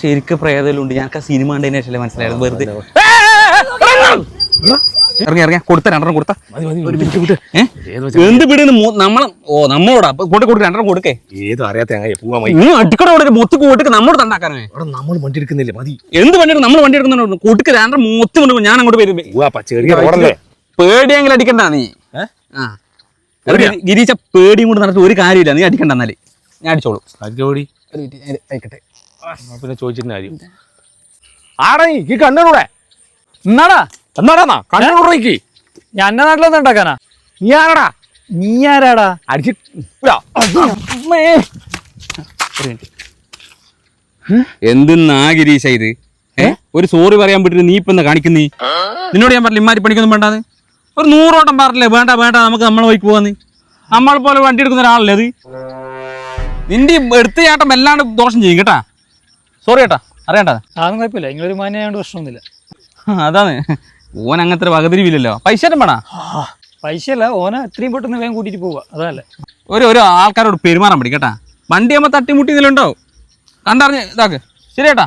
ശരിക്കും പ്രേതലുണ്ട്. ഞാൻ സിനിമ കണ്ടതിന് ശേഷം മനസ്സിലായത്? വെറുതെ. ഇറങ്ങി ഇറങ്ങി. കൊടുത്ത രണ്ടെണ്ണം കൊടുത്ത. എന്ത് പിടി നമ്മളെ ഓ നമ്മളോടാ. കൊണ്ട് കൊടുക്ക രണ്ടെണ്ണം കൊടുക്കേ. ഏത് അറിയാത്ത നീ അടിക്കട കൊടുക്ക മൊത്തി കൂട്ടിക്ക് നമ്മോട് തണ്ടാക്കാനേ? അവിടെ നമ്മൾ വണ്ടി എടുക്കുന്നില്ല? മതി. എന്ത് വണ്ടി നമ്മൾ വണ്ടി എടുക്കുന്നുണ്ട്? കൂട്ടിക്ക് രണ്ടെണ്ണം മൊത്തി കൊണ്ട് ഞാൻ അങ്ങോട്ട് വരും. പേടിയെങ്കിലും അടിക്കണ്ട നീ. ഗിരീച്ച പേടിയും കൊണ്ട് നടത്തി ഒരു കാര്യമില്ല. നീ അടിക്കണ്ട എന്നാൽ. ഞാൻ അടിച്ചോളൂ. അജോടി പിന്നെ ചോദിച്ചിട്ടുണ്ടായിരിക്കും കാര്യം. ആടാ നീ ഈ കണ്ണൂടെ എന്നാടാ? എന്നാടാ കണ്ണൂറേക്ക് ഞാൻ എന്റെ നാട്ടിലൊന്നും ഉണ്ടാക്കാനാ. നീ ആരാടാ? നീ ആരാടാ? അടിച്ച് എന്തിന്നാ ഗിരീശ ഇത്? ഏ? ഒരു സോറി പറയാൻ പറ്റില്ല നീ ഇപ്പൊ എന്താ കാണിക്കുന്നീ? നിന്നോട് ഞാൻ പറഞ്ഞില്ല ഇമാരി പണിക്കൊന്നും വേണ്ടാന്ന്? ഒരു നൂറോട്ടം പറഞ്ഞില്ലേ വേണ്ട വേണ്ട നമുക്ക് നമ്മളെ വഴിക്ക് പോവാന്ന്. നമ്മളെ പോലെ വണ്ടി എടുക്കുന്ന ഒരാളല്ലേ അത് നിന്റെ എടുത്ത ചാട്ടം വല്ലാണ്ട് ദോഷം ചെയ്യും കേട്ടാ? സോറി ഏട്ടാ അറിയണ്ടാ. അതൊന്നും കുഴപ്പമില്ല. നിങ്ങളൊരു മാനായോണ്ട് പ്രശ്നമൊന്നുമില്ല. അതാണ്. ഓൻ അങ്ങനത്തെ ഒരു വകതിരിവില്ലല്ലോ. പൈസ വേണോ? പൈസ അല്ല ഓനെ എത്രയും പെട്ടെന്ന് വേഗം കൂട്ടിയിട്ട് പോവുക. അതല്ലേ ഒരു ഒരു ആൾക്കാരോട് പെരുമാറാൻ പഠിക്കട്ടാ. കേട്ടാ വണ്ടി ആകുമ്പോൾ തട്ടിമുട്ടി ഇതിലുണ്ടാവും. കണ്ടറിഞ്ഞ് ഇതാക്ക്. ശരി കേട്ടാ